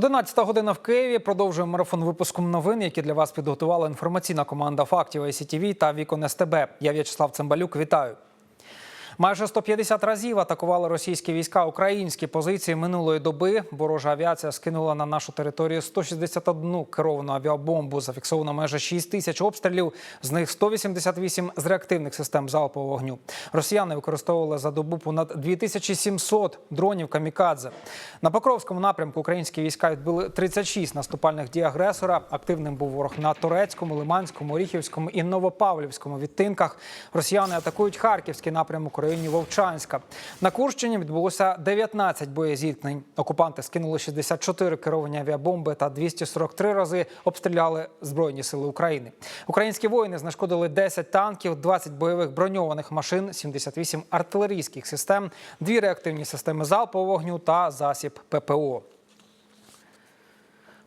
11 година в Києві. Продовжуємо марафон випуском новин, які для вас підготувала інформаційна команда фактів ICTV та Вікон СТБ. Я В'ячеслав Цимбалюк. Вітаю. Майже 150 разів атакували російські війська українські позиції минулої доби. Ворожа авіація скинула на нашу територію 161 керовану авіабомбу. Зафіксовано майже 6 тисяч обстрілів, з них 188 з реактивних систем залпового вогню. Росіяни використовували за добу понад 2700 дронів камікадзе. На Покровському напрямку українські війська відбили 36 наступальних дій агресора. Активним був ворог на Турецькому, Лиманському, Оріхівському і Новопавлівському відтинках. Росіяни атакують Харківський напрямок районі Вовчанська. На Курщині відбулося 19 боєзіткнень. Окупанти скинули 64 керовані авіабомби та 243 рази обстріляли Збройні сили України. Українські воїни знешкодили 10 танків, 20 бойових броньованих машин, 78 артилерійських систем, дві реактивні системи залпового вогню та засіб ППО.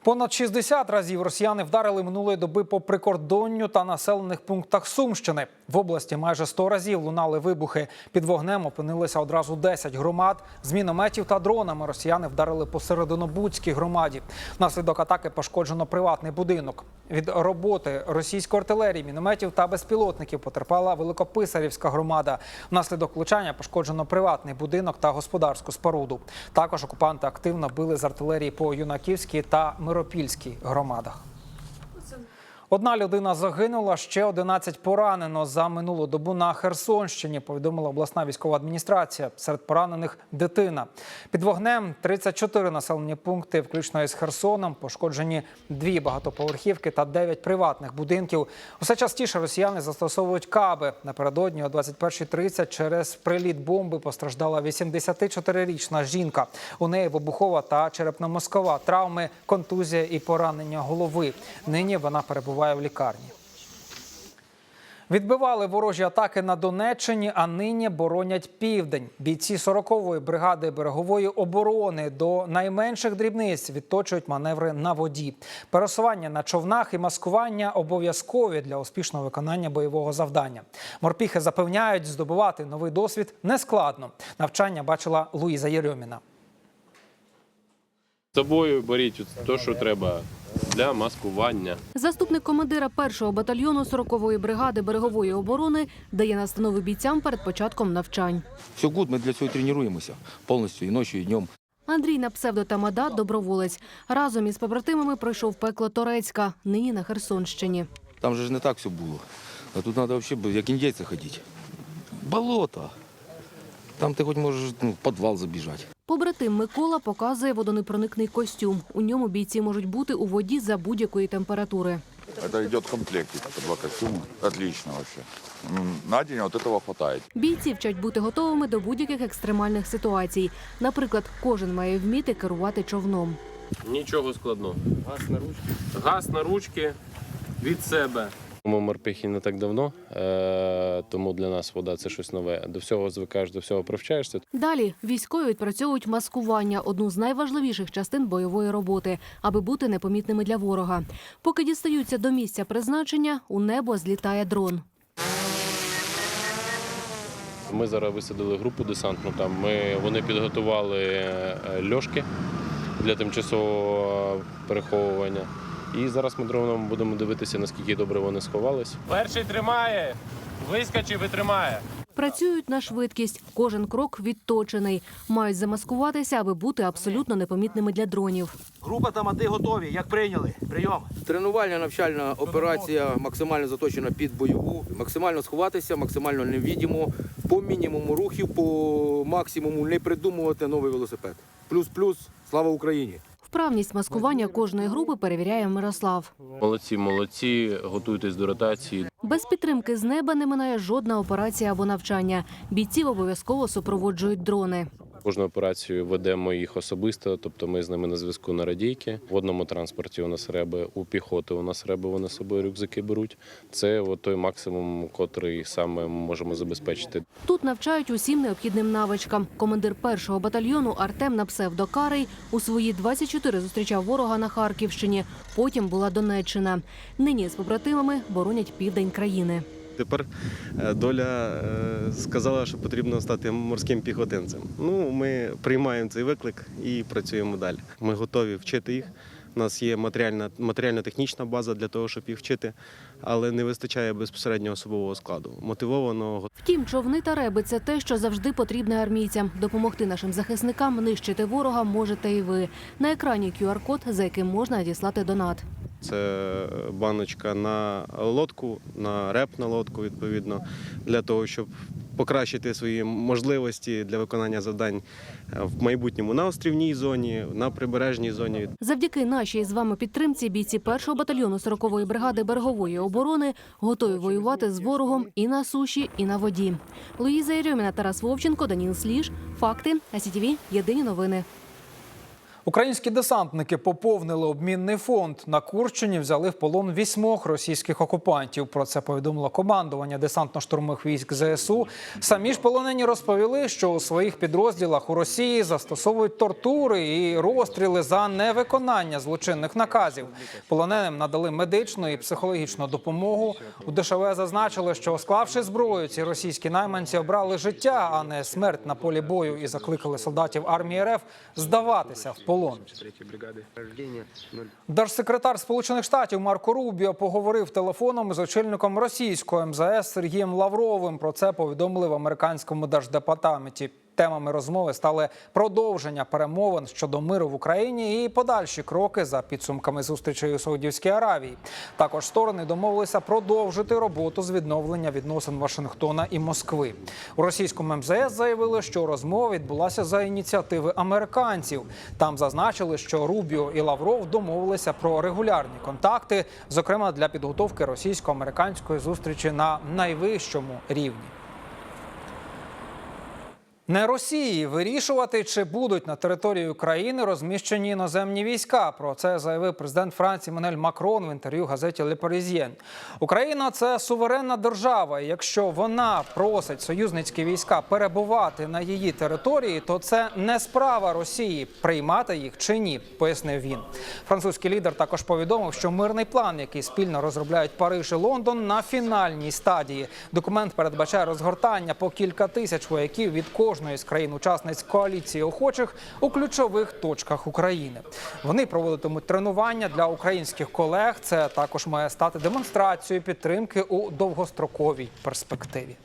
Понад 60 разів росіяни вдарили минулої доби по прикордонню та населених пунктах Сумщини. В області майже 100 разів лунали вибухи. Під вогнем опинилися одразу 10 громад. З мінометів та дронами росіяни вдарили по Серединобудській громаді. Внаслідок атаки пошкоджено приватний будинок. Від роботи російської артилерії, мінометів та безпілотників потерпала Великописарівська громада. Внаслідок влучання пошкоджено приватний будинок та господарську споруду. Також окупанти активно били з артилерії по Юнаківській та Миропільській громадах. Одна людина загинула, ще 11 поранено за минулу добу на Херсонщині. Повідомила обласна військова адміністрація. Серед поранених дитина. Під вогнем 34 населені пункти, включно із Херсоном. Пошкоджені дві багатоповерхівки та 9 приватних будинків. Усе частіше росіяни застосовують каби. Напередодні о 21.30 через приліт бомби постраждала 84-річна жінка. У неї вибухова та черепно-мозкова травми, контузія і поранення голови. Нині вона перебуває в лікарні. Відбивали ворожі атаки на Донеччині, а нині боронять південь. Бійці 40-ї бригади берегової оборони до найменших дрібниць відточують маневри на воді. Пересування на човнах і маскування обов'язкові для успішного виконання бойового завдання. Морпіхи запевняють, здобувати новий досвід нескладно. Навчання бачила Луїза Єрьоміна. З собою беріть те, що треба для маскування. Заступник командира першого батальйону 40-ї бригади берегової оборони дає настанови бійцям перед початком навчань. Все гуд, ми для цього тренуємося повністю і ночі, і днем. Андрій на псевдо Тамада – доброволець. Разом із побратимами пройшов пекло Торецька, нині на Херсонщині. Там же ж не так все було. А тут треба взагалі як індійці ходити. Болото. Там ти хоч можеш ну, в підвал забіжати. Побратим Микола показує водонепроникний костюм. У ньому бійці можуть бути у воді за будь-якої температури. Это идет в комплекте, это два костюма. Отлично вообще. М, На день вот этого хватает. Бійці вчать бути готовими до будь-яких екстремальних ситуацій. Наприклад, кожен має вміти керувати човном. Нічого складного. Газ на ручки. Газ на ручки від себе. Ми морпехи не так давно, е, тому для нас вода це щось нове. До всього звикаєш, до всього привчаєшся. Далі військові відпрацьовують маскування одну з найважливіших частин бойової роботи, аби бути непомітними для ворога. Поки дістаються до місця призначення, у небо злітає дрон. Ми зараз висадили групу десантну. Там ми вони підготували е, льошки для тимчасового переховування. І зараз ми дроном будемо дивитися, наскільки добре вони сховались. Перший тримає, вискочив і тримає. Працюють на швидкість. Кожен крок відточений. Мають замаскуватися, аби бути абсолютно непомітними для дронів. Група тамади готові. Як прийняли? Прийом. Тренувальна навчальна операція максимально заточена під бойову. Максимально сховатися, максимально невідомо, по мінімуму рухів, по максимуму не придумувати новий велосипед. Плюс-плюс, слава Україні! Вправність маскування кожної групи перевіряє Мирослав. Молодці, молодці, готуйтесь до ротації. Без підтримки з неба не минає жодна операція або навчання. Бійців обов'язково супроводжують дрони. Кожну операцію ведемо їх особисто, тобто ми з ними на зв'язку на радійки. В водному транспорті у нас реби, у піхоти у нас реби, вони з собою рюкзаки беруть. Це от той максимум, котрий саме можемо забезпечити. Тут навчають усім необхідним навичкам. Командир першого батальйону Артем на псевдокарий у свої 24 зустрічав ворога на Харківщині. Потім була Донеччина. Нині з побратимами боронять південь країни. Тепер е, доля е, сказала, що потрібно стати морським піхотинцем. Ну, ми приймаємо цей виклик і працюємо далі. Ми готові вчити їх. У нас є матеріально-технічна база для того, щоб їх вчити, але не вистачає безпосередньо особового складу. Мотивованого, Втім, човни та реби це те, що завжди потрібне армійцям. Допомогти нашим захисникам нищити ворога можете і ви. На екрані QR-код, за яким можна надіслати донат. Це баночка на лодку, на реп на лодку, відповідно, для того, щоб покращити свої можливості для виконання завдань е, в майбутньому на острівній зоні, на прибережній зоні. Завдяки нашій з вами підтримці бійці першого батальйону 40-ї бригади берегової оборони готові воювати з ворогом і на суші, і на воді. Луїза Єрьоміна, Тарас Вовченко, Даніл Сліж. Факти. СІТВ. Єдині новини. Українські десантники поповнили обмінний фонд. На Курщині взяли в полон вісьмох російських окупантів. Про це повідомило командування десантно-штурмових військ ЗСУ. Самі ж полонені розповіли, що у своїх підрозділах у Росії застосовують тортури і розстріли за невиконання злочинних наказів. Полоненим надали медичну і психологічну допомогу. У ДШВ зазначили, що склавши зброю, ці російські найманці обрали життя, а не смерть на полі бою, і закликали солдатів армії РФ здаватися в полон. Держсекретар Сполучених Штатів Марко Рубіо поговорив телефоном з очільником російського МЗС Сергієм Лавровим. Про це повідомили в американському держдепартаменті. Темами розмови стали продовження перемовин щодо миру в Україні і подальші кроки за підсумками зустрічей у Саудівській Аравії. Також сторони домовилися продовжити роботу з відновлення відносин Вашингтона і Москви. У російському МЗС заявили, що розмова відбулася за ініціативи американців. Там зазначили, що Рубіо і Лавров домовилися про регулярні контакти, зокрема для підготовки російсько-американської зустрічі на найвищому рівні. Не Росії вирішувати, чи будуть на території України розміщені іноземні війська. Про це заявив президент Франції Манель Макрон в інтерв'ю газеті Le Parisien. Україна це суверенна держава. і Якщо вона просить союзницькі війська перебувати на її території, то це не справа Росії приймати їх чи ні, пояснив він. Французький лідер також повідомив, що мирний план, який спільно розробляють Париж і Лондон, на фінальній стадії. Документ передбачає розгортання по кілька тисяч вояків від кожної з країн-учасниць коаліції охочих у ключових точках України. Вони проводитимуть тренування для українських колег. Це також має стати демонстрацією підтримки у довгостроковій перспективі.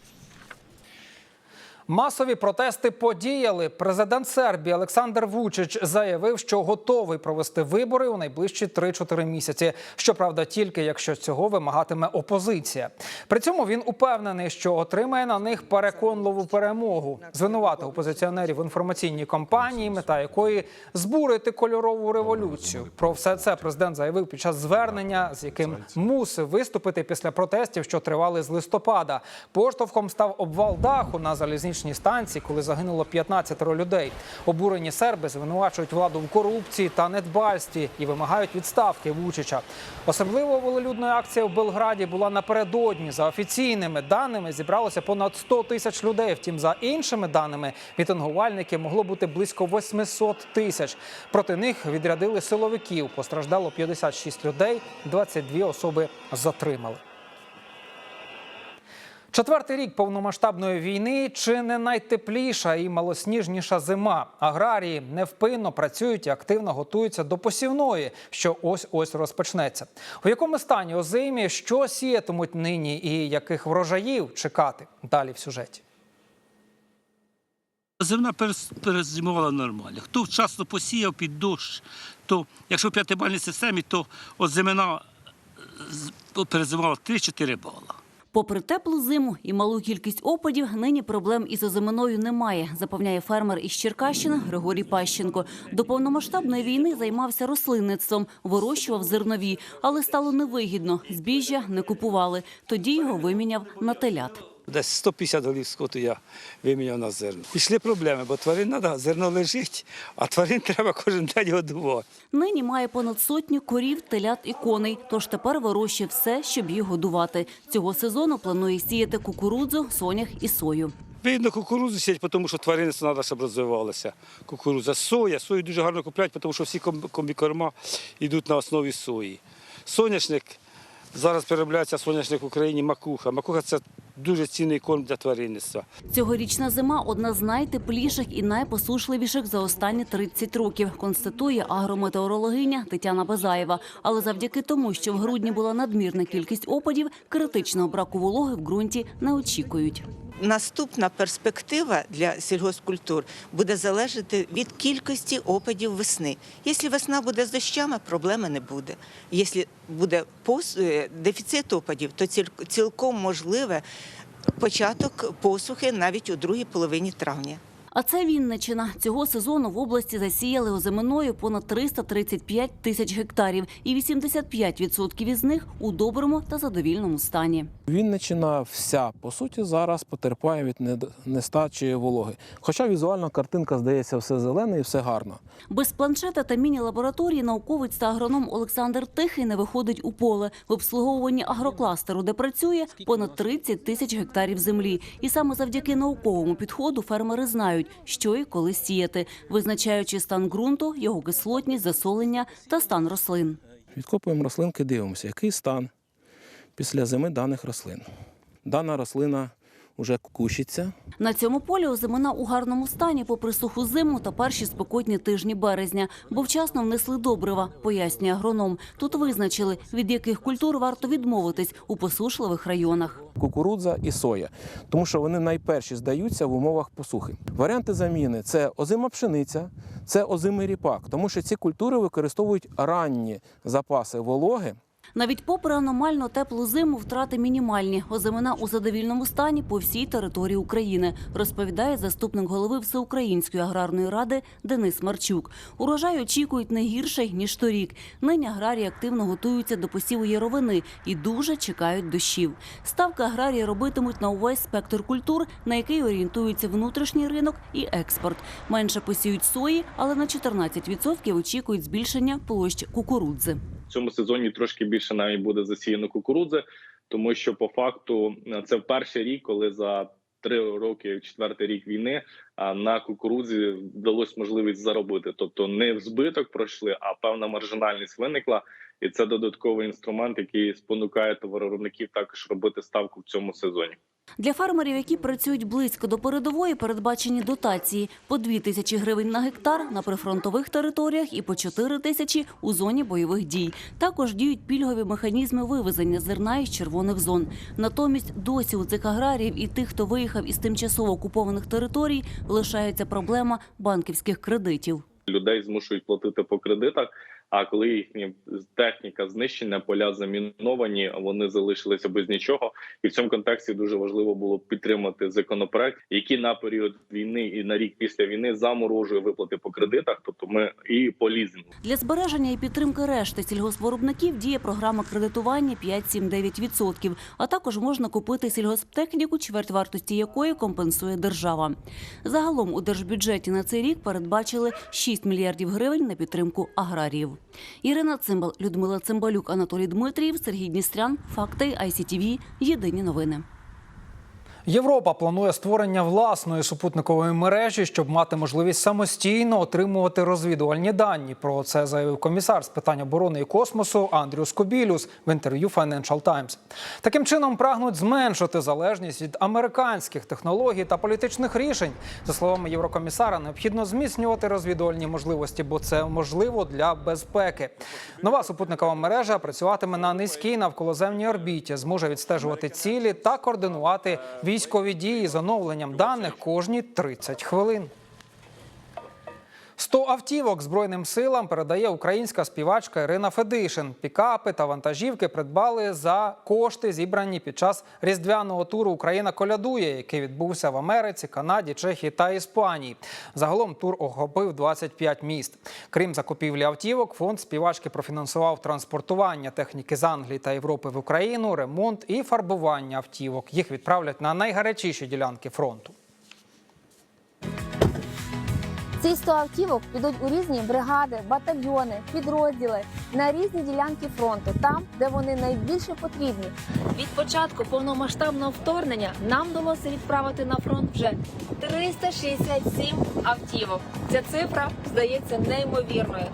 Масові протести подіяли. Президент Сербії Олександр Вучич заявив, що готовий провести вибори у найближчі 3-4 місяці. Щоправда, тільки якщо цього вимагатиме опозиція. При цьому він упевнений, що отримає на них переконливу перемогу. Звинуватив опозиціонерів в інформаційній кампанії, мета якої збурити кольорову революцію. Про все це президент заявив під час звернення, з яким мусив виступити після протестів, що тривали з листопада. Поштовхом став обвал даху на залізничній станції, коли загинуло 15 людей. Обурені серби звинувачують владу в корупції та недбальстві і вимагають відставки Вучича. Особливо волелюдна акція в Белграді була напередодні. За офіційними даними зібралося понад 100 тисяч людей. Втім, за іншими даними, мітингувальників могло бути близько 800 тисяч. Проти них відрядили силовиків. Постраждало 56 людей, 22 особи затримали. Четвертий рік повномасштабної війни чи не найтепліша і малосніжніша зима. Аграрії невпинно працюють і активно готуються до посівної, що ось ось розпочнеться. У якому стані озимі, що сіятимуть нині і яких врожаїв чекати? Далі в сюжеті. Зерна перезимувала нормально. Хто вчасно посіяв під дощ, то якщо в п'ятибальній системі, то от зимина з- перезимувала 3-4 бала. Попри теплу зиму і малу кількість опадів, нині проблем із озиминою немає, запевняє фермер із Черкащини Григорій Пащенко. До повномасштабної війни займався рослинництвом, вирощував зернові, але стало невигідно. Збіжжя не купували. Тоді його виміняв на телят. Десь 150 голів скоту я виміняв на зерно. Пішли проблеми, бо тварин треба, зерно лежить, а тварин треба кожен день годувати. Нині має понад сотню корів, телят і коней. Тож тепер вирощує все, щоб їх годувати. Цього сезону планує сіяти кукурудзу, сонях і сою. Видно, кукурудзу сіять, тому що тварини треба, щоб розвивалися. Кукурудза, соя. Сою дуже гарно купляють, тому що всі комбікорма йдуть на основі сої. Соняшник Зараз переробляється соняшник в Україні макуха. Макуха це дуже цінний корм для тваринництва. Цьогорічна зима одна з найтепліших і найпосушливіших за останні 30 років, констатує агрометеорологиня Тетяна Базаєва. Але завдяки тому, що в грудні була надмірна кількість опадів, критичного браку вологи в ґрунті не очікують. Наступна перспектива для сільгоспкультур буде залежати від кількості опадів весни. Якщо весна буде з дощами, проблеми не буде. Якщо буде пос- е, дефіцит опадів, то ціл- цілком можливе початок посухи навіть у другій половині травня. А це Вінничина. Цього сезону в області засіяли озиминою понад 335 тисяч гектарів, і 85% із них у доброму та задовільному стані. Вінничина вся по суті зараз потерпає від нестачі вологи. Хоча візуально картинка здається все зелене і все гарно. Без планшета та міні-лабораторії науковець та агроном Олександр Тихий не виходить у поле в обслуговуванні агрокластеру, де працює понад 30 тисяч гектарів землі. І саме завдяки науковому підходу фермери знають, що і коли сіяти, визначаючи стан ґрунту, його кислотність, засолення та стан рослин. Відкопуємо рослинки, дивимося, який стан після зими даних рослин. Дана рослина вже кущиться, На цьому полі озимина у гарному стані, попри суху зиму та перші спекотні тижні березня, бо вчасно внесли добрива, пояснює агроном. Тут визначили, від яких культур варто відмовитись у посушливих районах. кукурудза і соя, тому що вони найперші здаються в умовах посухи. Варіанти заміни це озима пшениця, це озимий ріпак, тому що ці культури використовують ранні запаси вологи. Навіть попри аномально теплу зиму, втрати мінімальні. Озимина у задовільному стані по всій території України, розповідає заступник голови Всеукраїнської аграрної ради Денис Марчук. Урожай очікують не гірше ніж торік. Нині аграрії активно готуються до посіву яровини і дуже чекають дощів. Ставки аграрії робитимуть на увесь спектр культур, на який орієнтується внутрішній ринок і експорт. Менше посіють сої, але на 14% очікують збільшення площ кукурудзи. Цьому сезоні трошки більше навіть буде засіяно кукурудзи, тому що по факту е, це перший рік, коли за три роки, четвертий рік війни, на кукурудзі вдалося можливість заробити. Тобто не в збиток пройшли, а певна маржинальність виникла, і це додатковий інструмент, який спонукає товаровиробників також робити ставку в цьому сезоні. Для фермерів, які працюють близько до передової, передбачені дотації по 2 тисячі гривень на гектар на прифронтових територіях і по 4 тисячі у зоні бойових дій. Також діють пільгові механізми вивезення зерна із червоних зон. Натомість досі у цих аграріїв і тих, хто виїхав із тимчасово окупованих територій, лишається проблема банківських кредитів. Людей змушують платити по кредитах. А коли їхня техніка знищена, поля заміновані, вони залишилися без нічого. І в цьому контексті дуже важливо було підтримати законопроект, який на період війни і на рік після війни заморожує виплати по кредитах. Тобто ми і по. Для збереження і підтримки решти сільгоспвиробників діє програма кредитування 5-7-9%, а також можна купити сільгосптехніку, чверть вартості якої компенсує держава. Загалом у держбюджеті на цей рік передбачили 6 мільярдів гривень на підтримку аграріїв. Ірина Цимбал, Людмила Цимбалюк, Анатолій Дмитрієв, Сергій Дністрян. Факти ICTV. Єдині новини. Європа планує створення власної супутникової мережі, щоб мати можливість самостійно отримувати розвідувальні дані. Про це заявив комісар з питань оборони і космосу Андрю Скобілюс в інтерв'ю Financial Times. Таким чином прагнуть зменшити залежність від американських технологій та політичних рішень. За словами єврокомісара, необхідно зміцнювати розвідувальні можливості, бо це можливо для безпеки. Нова супутникова мережа працюватиме на низькій навколоземній орбіті, зможе відстежувати цілі та координувати військові дії з оновленням даних кожні 30 хвилин. 100 автівок Збройним силам передає українська співачка Ірина Федишин. Пікапи та вантажівки придбали за кошти, зібрані під час різдвяного туру Україна колядує, який відбувся в Америці, Канаді, Чехії та Іспанії. Загалом тур охопив 25 міст. Крім закупівлі автівок, фонд співачки профінансував транспортування техніки з Англії та Європи в Україну, ремонт і фарбування автівок. Їх відправлять на найгарячіші ділянки фронту. Ці 100 автівок підуть у різні бригади, батальйони, підрозділи на різні ділянки фронту, там, де вони найбільше потрібні. Від початку повномасштабного вторгнення нам вдалося відправити на фронт вже 367 автівок. Ця цифра здається неймовірною.